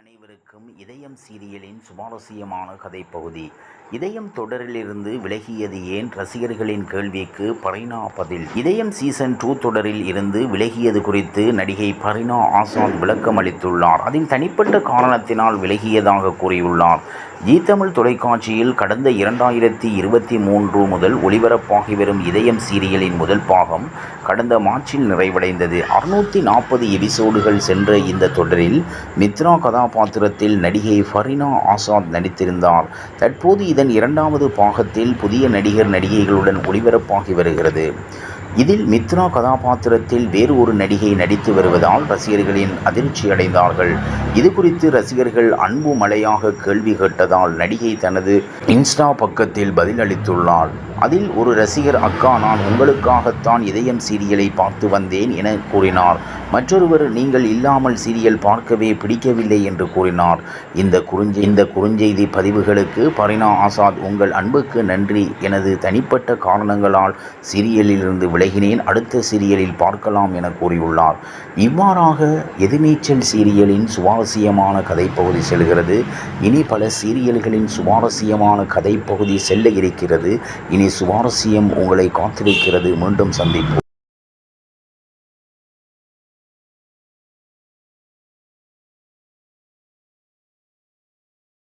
அனைவருக்கும் இதயம் சீரியலின் சுவாரஸ்யமான கதைப்பகுதி. இதயம் தொடரிலிருந்து விலகியது ஏன்? ரசிகர்களின் கேள்விக்கு பரினா பதில். இதயம் சீசன் டூ தொடரில் இருந்து விலகியது குறித்து நடிகை பரினா ஆசாத் விளக்கம் அளித்துள்ளார் அதில் தனிப்பட்ட காரணத்தினால் விலகியதாக கூறியுள்ளார். ஜீ தமிழ் தொலைக்காட்சியில் கடந்த இரண்டாயிரத்தி இருபத்தி மூன்று முதல் ஒளிபரப்பாகி வரும் இதயம் சீரியலின் முதல் பாகம் கடந்த மார்ச்சில் நிறைவடைந்தது. அறுநூற்றி நாற்பது எபிசோடுகள் சென்ற இந்த தொடரில் மித்ரா கதாபாத்திரத்தில் நடிகை ஃபரினா ஆசாத் நடித்திருந்தார். தற்போது இதன் இரண்டாவது பாகத்தில் புதிய நடிகர் நடிகைகளுடன் ஒளிபரப்பாகி வருகிறது. இதில் மித்ரா கதாபாத்திரத்தில் வேறு ஒரு நடிகை நடித்து வருவதால் ரசிகர்களின் அதிர்ச்சி அடைந்தார்கள். இது குறித்து ரசிகர்கள் அன்பு மழையாக கேள்வி கேட்டதால் நடிகை தனது இன்ஸ்டா பக்கத்தில் பதிலளித்துள்ளார் அதில் ஒரு ரசிகர் அக்கா நான் உங்களுக்காகத்தான் இதயம் சீரியலை பார்த்து வந்தேன் என கூறினார். மற்றொருவர் நீங்கள் இல்லாமல் சீரியல் பார்க்கவே பிடிக்கவில்லை என்று கூறினார். இந்த குறுஞ்செய் இந்த குறுஞ்செய்தி பதிவுகளுக்கு பரினா ஆசாத் உங்கள் அன்புக்கு நன்றி எனது தனிப்பட்ட காரணங்களால் சீரியலிலிருந்து விலகினேன். அடுத்த சீரியலில் பார்க்கலாம் என கூறியுள்ளார். இவ்வாறாக எதிர்நீச்சல் சீரியலின் சுவாரஸ்யமான கதைப்பகுதி செல்கிறது. இனி பல சீரியல்களின் சுவாரஸ்யமான கதைப்பகுதி செல்ல இருக்கிறது. இனி சுவாரஸ்யம் உங்களை காத்திருக்கிறது. மீண்டும் சந்திப்போம்.